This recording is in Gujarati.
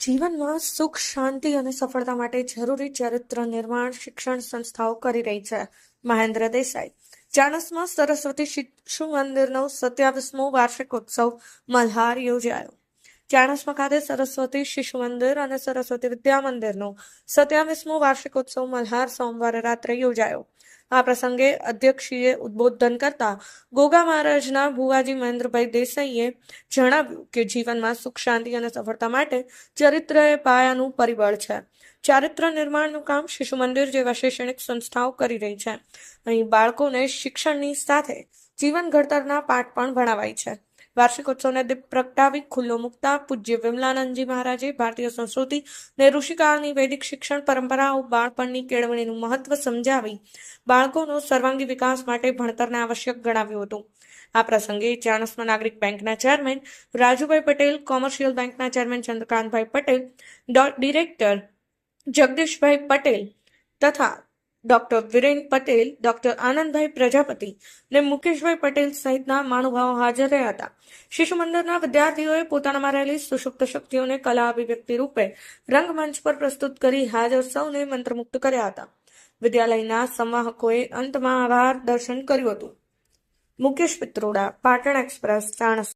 જીવનમાં સુખ, શાંતિ અને સફળતા માટે જરૂરી ચરિત્ર નિર્માણ શિક્ષણ સંસ્થાઓ કરી રહી છે. મહેન્દ્ર દેસાઈ, ચાણસમાં સરસ્વતી શિશુ મંદિરનો સત્યાવીસમો વાર્ષિકોત્સવ મલ્હાર યોજાયો. ચાણસમાં ખાતે સરસ્વતી શિશુ મંદિર અને સરસ્વતી વિદ્યા મંદિરનો સત્યાવીસમો વાર્ષિકોત્સવ મલ્હાર સોમવારે રાત્રે યોજાયો. આ પ્રસંગે અધ્યક્ષીએ ઉદ્બોધન કરતા ગોગા મહારાજના ભુવાજી મહેન્દ્રભાઈ દેસાઈએ જણાવ્યું કે જીવનમાં સુખ, શાંતિ અને સફળતા માટે ચરિત્ર એ પાયાનું પરિબળ છે. ચારિત્ર નિર્માણનું કામ શિશુ મંદિર જેવા શૈક્ષણિક સંસ્થાઓ કરી રહી છે. અહીં બાળકોને શિક્ષણની સાથે જીવન ઘડતરના પાઠ પણ ભણાવાય છે. વાર્ષિકોત્સવને દીપ પ્રગટાવી ખુલ્લો મુકતા પૂજ્ય વિમલાનંદજી મહારાજે ભારતીય સંસ્કૃતિ ને ઋષિકાળની વૈદિક શિક્ષણ પરંપરાઓ બાળપણની કેળવણીનું મહત્વ સમજાવી બાળકોનો સર્વાંગી વિકાસ માટે ભણતરને આવશ્યક ગણાવ્યું હતું. આ પ્રસંગે ચાણસ્મા નાગરિક બેંકના ચેરમેન રાજુભાઈ પટેલ, કોમર્શિયલ બેંકના ચેરમેન ચંદ્રકાંતભાઈ પટેલ ડિરેક્ટર જગદીશભાઈ પટેલ તથા ડોક્ટર વિરેન પટેલ, ડોક્ટર આનંદભાઈ પ્રજાપતિ અને મુકેશભાઈ પટેલ સહિતના મહાનુભાવો હાજર રહ્યા હતા. શિશુ મંદિરના વિદ્યાર્થીઓએ પોતાનામાં રહેલી સુષુપ્ત શક્તિઓને કલા અભિવ્યક્તિ રૂપે રંગમંચ પર પ્રસ્તુત કરી હાજર સૌને મંત્રમુગ્ધ કર્યા હતા. વિદ્યાલયના સંવાહકોએ અંતમાં આભાર દર્શન કર્યું હતું. મુકેશ પિત્રોડા, પાટણ એક્સપ્રેસ, ચાણસ